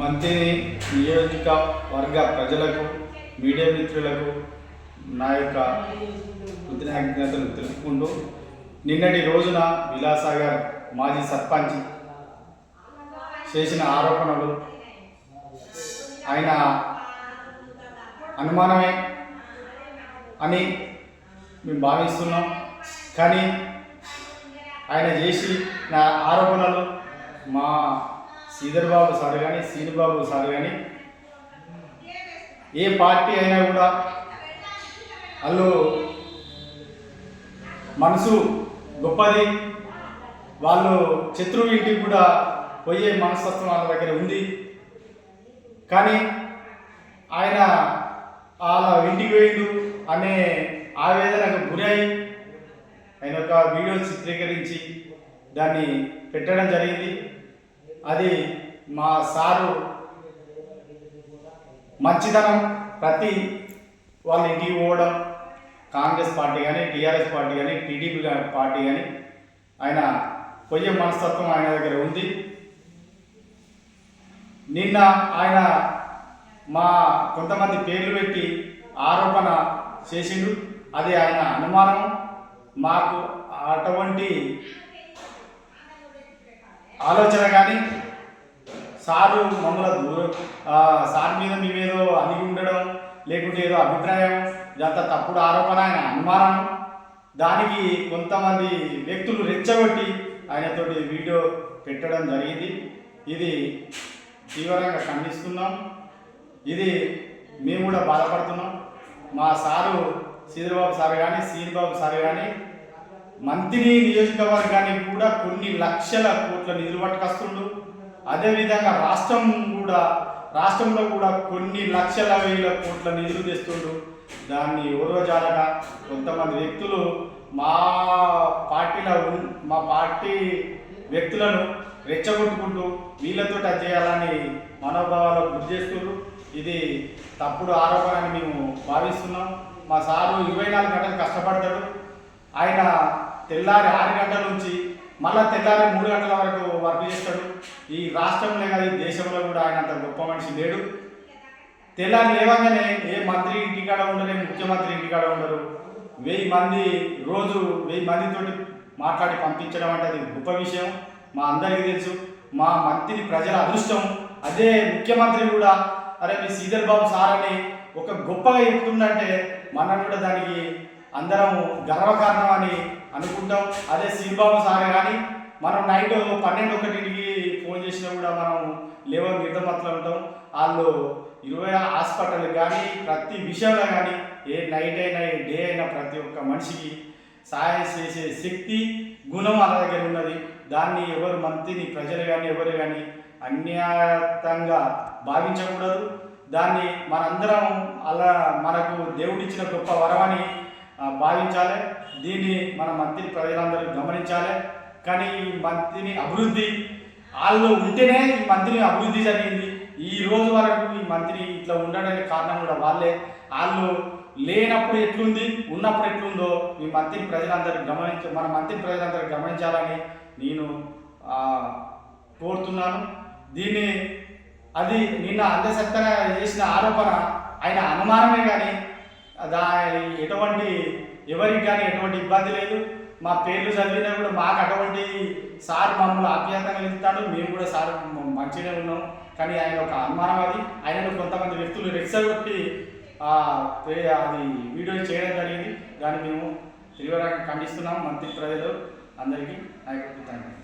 మంత్రిని నియోజకవర్గ ప్రజలకు మీడియా మిత్రులకు నా యొక్క కృతజ్ఞతలు తెలుపుకుంటూ నిన్నటి రోజున విలాసాగర్ మాజీ సర్పంచ్ చేసిన ఆరోపణలు ఆయన అనుమానమే అని మేము భావిస్తున్నాం. కానీ ఆయన చేసి నా ఆరోపణలు మా శ్రీధర్ బాబు సార్ కానీ శ్రీనిబాబు సార్ కానీ ఏ పార్టీ అయినా కూడా వాళ్ళు మనసు గొప్పది. వాళ్ళు శత్రువు ఇంటికి కూడా పోయే మనస్తత్వం వాళ్ళ దగ్గర ఉంది. కానీ ఆయన వాళ్ళ ఇంటికి వేయడు అనే ఆవేదనకు గురై ఆయన ఒక వీడియో చిత్రీకరించి దాన్ని పెట్టడం జరిగింది. అది మా సారు మంచితనం ప్రతి వాళ్ళ ఇంటికి పోవడం. కాంగ్రెస్ పార్టీ కానీ టీఆర్ఎస్ పార్టీ కానీ టీడీపీ పార్టీ కానీ ఆయన పొయ్య మనస్తత్వం ఆయన దగ్గర ఉంది. నిన్న ఆయన మా కొంతమంది పేర్లు పెట్టి ఆరోపణ చేసిండు. అది ఆయన అనుమానం. మాకు అటువంటి ఆలోచన కానీ సారు మమ్మల్ని దూరం సార్ మీద మేమేదో అడిగి ఉండడం లేకుంటే ఏదో అభిప్రాయం ఇదంతా తప్పుడు ఆరోపణ ఆయన అనుమానం. దానికి కొంతమంది వ్యక్తులు రెచ్చగొట్టి ఆయనతోటి వీడియో పెట్టడం జరిగింది. ఇది తీవ్రంగా ఖండిస్తున్నాం. ఇది మేము కూడా బాధపడుతున్నాం. మా సారు శ్రీధరబాబు సార్ కానీ సీనిబాబు సార్ కానీ మంత్రి నియోజకవర్గానికి కూడా కొన్ని లక్షల కోట్ల నిధులు పట్టుకొస్తుండ్రు. అదేవిధంగా రాష్ట్రం కూడా రాష్ట్రంలో కూడా కొన్ని లక్షల వేల కోట్ల నిధులు తెస్తుండ్రు. దాన్ని ఓరోజాలగా కొంతమంది వ్యక్తులు మా పార్టీలో మా పార్టీ వ్యక్తులను రెచ్చగొట్టుకుంటూ వీళ్ళతో టచ్ చేయాలని మనోభావాలకు గురి చేస్తున్నారు ఇది తప్పుడు ఆరోపణ అని మేము భావిస్తున్నాం. మా సారు ఇరవై నాలుగు గంటలు కష్టపడతాడు. ఆయన తెల్లారి ఆరు గంటల నుంచి మళ్ళా తెల్లారి మూడు గంటల వరకు వర్క్ చేస్తాడు. ఈ రాష్ట్రంలో కాదు ఈ దేశంలో కూడా ఆయన అంత గొప్ప మనిషి లేడు. తెల్లారి లేవగానే ఏ మంత్రి ఇంటికాడ ఉండరు ఏ ముఖ్యమంత్రి ఇంటికాడ ఉండరు. వెయ్యి మంది రోజు వెయ్యి మందితోటి మాట్లాడి పంపించడం అంటే అది గొప్ప విషయం. మా అందరికీ తెలుసు మా మంత్రి ప్రజల అదృష్టం. అదే ముఖ్యమంత్రి కూడా అరే మీ శ్రీధర్ బాబు సార్ అని ఒక గొప్పగా చెప్తుందంటే మనం కూడా దానికి అందరం గర్వకారణం అని అనుకుంటాం. అదే శ్రీబాబు సార్ కానీ మనం నైట్ పన్నెండు ఒకటింటికి ఫోన్ చేసినా కూడా మనం లేవర్ నిర్ధమత్లో ఉంటాం వాళ్ళు ఇరవై హాస్పిటల్ కానీ ప్రతి విషయంలో కానీ ఏ నైట్ అయినా ఏ డే అయినా ప్రతి ఒక్క మనిషికి సహాయం చేసే శక్తి గుణం వాళ్ళ దగ్గర ఉన్నది. దాన్ని ఎవరు మంత్రిని ప్రజలు కానీ ఎవరు కానీ అన్యాతంగా భావించకూడదు. దాన్ని మనందరం అలా మనకు దేవుడిచ్చిన గొప్ప వరమని భావించాలి. దీన్ని మన మంత్రి ప్రజలందరూ గమనించాలి. కానీ ఈ మంత్రిని అభివృద్ధి వాళ్ళు ఉంటేనే ఈ మంత్రి అభివృద్ధి జరిగింది. ఈ రోజు వరకు ఈ మంత్రి ఇట్లా ఉండడానికి కారణం కూడా వాళ్ళే. వాళ్ళు లేనప్పుడు ఎట్లుంది ఉన్నప్పుడు ఎట్లుందో ఈ మంత్రి ప్రజలందరూ గమనించ మన మంత్రి ప్రజలందరూ గమనించాలని నేను కోరుతున్నాను. దీన్ని అది నిన్న అందశక్తంగా చేసిన ఆరోపణ ఆయన అనుమానమే కానీ దా ఎటువంటి ఎవరికి కానీ ఎటువంటి ఇబ్బంది లేదు. మా పేర్లు చదివినా కూడా మాకు అటువంటి సార్ మమ్మల్ని ఆప్యాయతంగా ఇస్తాడు మేము కూడా సార్ మంచిగానే ఉన్నాం. కానీ ఆయన ఒక అనుమానం అది. ఆయనను కొంతమంది వ్యక్తులు రెచ్చగొట్టి ఆ, అది వీడియో చేయడం జరిగింది. దాన్ని మేము తీవ్రంగా ఖండిస్తున్నాం. మంత్రి ప్రజలు అందరికీ నా యొక్క యూ